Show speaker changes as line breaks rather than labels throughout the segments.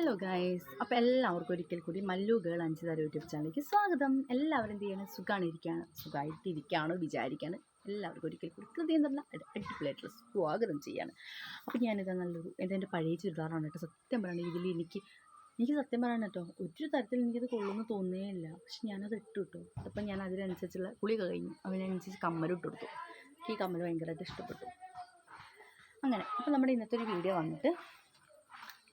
Hello guys അപ്പോൾ എല്ലാവർക്കും ഒരിക്കൽ കൂടി മല്ലു ഗേൾ അഞ്ച് തരം യൂട്യൂബ് ചാനലിലേക്ക് സ്വാഗതം. എല്ലാവരും എന്ത് ചെയ്യണം? സുഖമാണ് ഇരിക്കുകയാണ് സുഖമായിട്ടിരിക്കുകയാണോ വിചാരിക്കുകയാണ് എല്ലാവർക്കും ഒരിക്കൽ കൂടി കൃതി എന്ന് പറഞ്ഞാൽ അടിപൊളിയായിട്ടുള്ള സ്വാഗതം ചെയ്യാണ്. അപ്പോൾ ഞാനിത് നല്ലൊരു എന്റെ പഴയ ചുരിദാറാണ് കേട്ടോ. സത്യം പറയുന്നത് ഇതിൽ എനിക്ക് എനിക്ക് സത്യം പറയണം കേട്ടോ. ഒരു തരത്തിൽ എനിക്കത് കൊള്ളുമെന്ന് തോന്നേ ഇല്ല പക്ഷെ ഞാനത് ഇട്ടു കിട്ടും. അപ്പം ഞാൻ അതിനനുസരിച്ചുള്ള കുളി കഴിഞ്ഞു. അതിനനുസരിച്ച് കമ്മൽ ഇട്ട് കൊടുത്തു. എനിക്ക് ഈ കമ്മൽ ഭയങ്കരമായിട്ട് ഇഷ്ടപ്പെട്ടു. അങ്ങനെ അപ്പോൾ നമ്മുടെ ഇന്നത്തെ ഒരു വീഡിയോ വന്നിട്ട്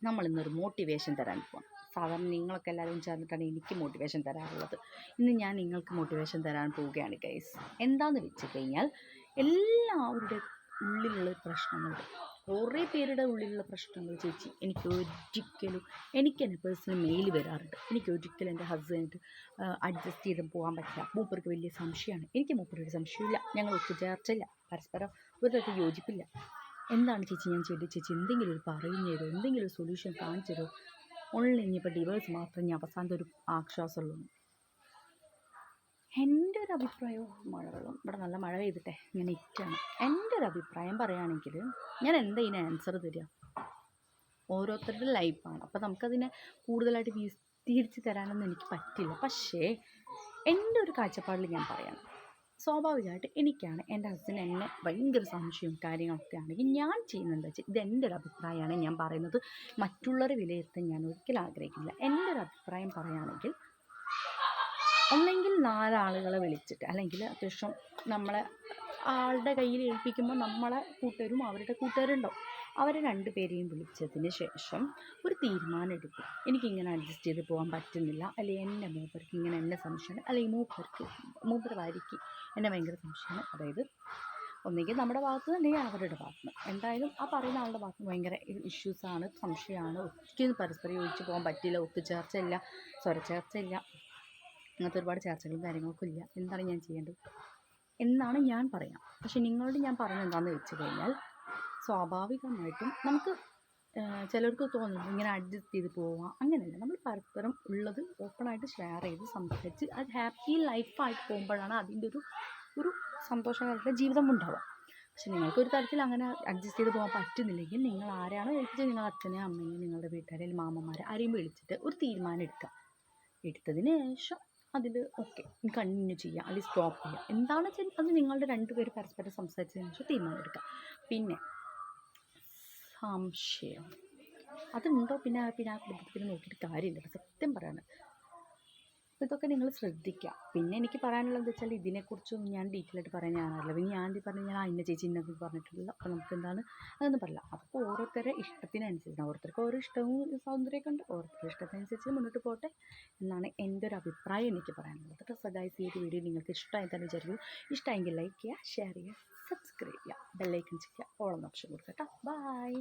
നമ്മളിന്നൊരു മോട്ടിവേഷൻ തരാൻ പോവാം സാധാരണ നിങ്ങളൊക്കെ എല്ലാവരും ചേർന്നിട്ടാണ് എനിക്ക് മോട്ടിവേഷൻ തരാറുള്ളത്. ഇന്ന് ഞാൻ നിങ്ങൾക്ക് മോട്ടിവേഷൻ തരാൻ പോവുകയാണ് ഗൈസ് എന്താണെന്ന് വെച്ച് കഴിഞ്ഞാൽ എല്ലാവരുടെ ഉള്ളിലുള്ള പ്രശ്നങ്ങൾ കുറേ പേരുടെ ഉള്ളിലുള്ള പ്രശ്നങ്ങൾ ചേച്ചി എനിക്ക് ഒരിക്കലും എനിക്ക് എന്റെ പേഴ്സണൽ മെയിൽ വരാറുണ്ട്. എനിക്ക് ഒരിക്കലും എന്റെ ഹസ്ബൻഡ് അഡ്ജസ്റ്റ് ചെയ്ത് പോകാൻ പറ്റില്ല. മൂപ്പർക്ക് വലിയ സംശയമാണ്. എനിക്ക് മൂപ്പരൊരു സംശയമില്ല ഞങ്ങൾ ഒത്തുചേർച്ചയില്ല. പരസ്പരം ഒരു തരത്തിൽ യോജിപ്പില്ല. എന്താണ് ചേച്ചി ഞാൻ ചെയ്തത് ചേച്ചി എന്തെങ്കിലും ഒരു പറഞ്ഞു തരുമോ എന്തെങ്കിലും ഒരു സൊല്യൂഷൻ കാണിച്ചു തരുമോ ഓൺലൈൻ ഇനിയിപ്പോൾ ഡിവേഴ്സ് മാത്രം ഞാൻ അവസാനത്തെ ഒരു ആശ്വാസമുള്ളൂ. എന്റെ ഒരു അഭിപ്രായവും മഴ വെള്ളം. ഇവിടെ നല്ല മഴ പെയ്തിട്ടെ. ഇങ്ങനെ ഇറ്റാണ് എന്റെ ഒരു അഭിപ്രായം പറയുകയാണെങ്കിൽ ഞാൻ എന്താ ഇതിന് ആൻസർ തരിക? ഓരോരുത്തരുടെ ലൈഫാണ് അപ്പോൾ നമുക്കതിനെ കൂടുതലായിട്ട് വിസ്തീരിച്ച് തരാനൊന്നും എനിക്ക് പറ്റില്ല. പക്ഷേ എന്റെ ഒരു കാഴ്ചപ്പാടിൽ ഞാൻ പറയണം. സ്വാഭാവികമായിട്ട് എനിക്കാണ് എന്റെ ഹസ്ബൻഡ് എന്നെ ഭയങ്കര സംശയവും കാര്യങ്ങളൊക്കെ ആണെങ്കിൽ ഞാൻ ചെയ്യുന്നത് വെച്ചാൽ ഇത് എന്റെ ഒരു അഭിപ്രായമാണ് ഞാൻ പറയുന്നത്. മറ്റുള്ളവരെ വിലയിരുത്താൻ ഞാൻ ഒരിക്കലും ആഗ്രഹിക്കില്ല എന്റെ ഒരു അഭിപ്രായം പറയുകയാണെങ്കിൽ ഒന്നെങ്കിൽ നാലാളുകളെ വിളിച്ചിട്ട് അല്ലെങ്കിൽ അത്യാവശ്യം നമ്മളെ ആളുടെ കയ്യിൽ ഏൽപ്പിക്കുമ്പോൾ നമ്മളെ കൂട്ടുകാരും അവരുടെ കൂട്ടുകാരുണ്ടാവും അവരെ രണ്ട് പേരെയും വിളിച്ചതിന് ശേഷം ഒരു തീരുമാനം എടുക്കും. എനിക്കിങ്ങനെ അഡ്ജസ്റ്റ് ചെയ്ത് പോകാൻ പറ്റുന്നില്ല. അല്ലെങ്കിൽ എന്റെ മൂപ്പർക്ക് ഇങ്ങനെ എന്നെ സംശയമാണ് അല്ലെങ്കിൽ മൂപ്പർക്ക് മൂപ്പർ വാരിക്ക് എന്നെ ഭയങ്കര സംശയമാണ് അതായത് ഒന്നുകിൽ നമ്മുടെ ഭാഗത്ത് നിന്ന് അല്ലെങ്കിൽ അവരുടെ ഭാഗത്ത്. നിന്ന് എന്തായാലും ആ പറയുന്ന ആളുടെ ഭാഗത്ത് ഭയങ്കര ഇഷ്യൂസാണ് സംശയമാണ്. ഒത്തിരി പരസ്പരം യോജിച്ച് പോകാൻ പറ്റില്ല ഒത്തുചേർച്ചയില്ല സ്വരച്ചേർച്ചയില്ല അങ്ങനത്തെ ഒരുപാട് ചർച്ചകളും കാര്യങ്ങൾക്കും ഇല്ല. എന്താണ് ഞാൻ ചെയ്യേണ്ടത്? എന്നാണ് ഞാൻ പറയാം. പക്ഷെ നിങ്ങളോട് ഞാൻ പറഞ്ഞത് എന്താണെന്ന് വെച്ച് കഴിഞ്ഞാൽ സ്വാഭാവികമായിട്ടും നമുക്ക് ചിലർക്ക് തോന്നും ഇങ്ങനെ അഡ്ജസ്റ്റ് ചെയ്ത് പോവാം. അങ്ങനെയല്ല. നമ്മൾ പരസ്പരം ഉള്ളത് ഓപ്പണായിട്ട് ഷെയർ ചെയ്ത് സംസാരിച്ച് അത് ഹാപ്പി ലൈഫായിട്ട് പോകുമ്പോഴാണ് അതിന്റെ ഒരു ഒരു സന്തോഷകരമായ ജീവിതം ഉണ്ടാവുക. പക്ഷെ നിങ്ങൾക്ക് ഒരു തരത്തിൽ അങ്ങനെ അഡ്ജസ്റ്റ് ചെയ്ത് പോകാൻ പറ്റുന്നില്ലെങ്കിൽ നിങ്ങൾ ആരാണോ ഏൽപ്പിച്ചത് നിങ്ങൾ അച്ഛനെ അമ്മയെ നിങ്ങളുടെ വീട്ടുകാരെ മാമന്മാരെ ആരെയും വിളിച്ചിട്ട് ഒരു തീരുമാനം എടുക്കുക. എടുത്തതിന് ശേഷം അതിൽ ഓക്കെ കണ്ടിന്യൂ ചെയ്യുക. അല്ലെങ്കിൽ സ്റ്റോപ്പ് ചെയ്യുക. വെച്ചാൽ അത് നിങ്ങളുടെ രണ്ടുപേർ പരസ്പരം സംസാരിച്ചതിന് ശേഷം തീരുമാനം എടുക്കുക. പിന്നെ സംശയം. അതുണ്ടോ? പിന്നെ പിന്നെ ആ കുടുംബത്തിൽ നോക്കിയിട്ട് കാര്യമില്ല. സത്യം പറയാണ്. ഇതൊക്കെ നിങ്ങൾ ശ്രദ്ധിക്കുക. പിന്നെ എനിക്ക് പറയാനുള്ളത് എന്താ വെച്ചാൽ ഇതിനെക്കുറിച്ചൊന്നും ഞാൻ ഡീറ്റെയിൽ ആയിട്ട് പറയാൻ ഞാനറിയില്ല പിന്നെ ഞാൻ പറഞ്ഞു ഞാൻ ഇന്ന ചേച്ചി ഇന്നത് പറഞ്ഞിട്ടുള്ള അപ്പോൾ നമുക്ക് എന്താണ്? അതൊന്നും പറയില്ല. അപ്പോൾ ഓരോരുത്തരുടെ ഇഷ്ടത്തിനനുസരിച്ച് ഓരോരുത്തർക്ക് ഓരോ ഇഷ്ടവും സൗന്ദര്യമൊക്കെ ഉണ്ട്. ഓരോരുത്തരുടെ ഇഷ്ടത്തിനനുസരിച്ച് മുന്നോട്ട് പോട്ടെ എന്നാണ് എന്റെ ഒരു അഭിപ്രായം എനിക്ക് പറയാനുള്ളത്. ഗൈസ് ഈ ഒരു വീഡിയോ നിങ്ങൾക്ക് ഇഷ്ടമായി തന്നെ വിചാരിക്കും ഇഷ്ടമായെങ്കിൽ ലൈക്ക് ചെയ്യുക ഷെയർ ചെയ്യുക സബ്സ്ക്രൈബ് ചെയ്യുക ബെല്ലൈക്കൺ ചെയ്യുക ഓളം ഓപ്ഷൻ കൊടുക്കുക കേട്ടോ ബൈ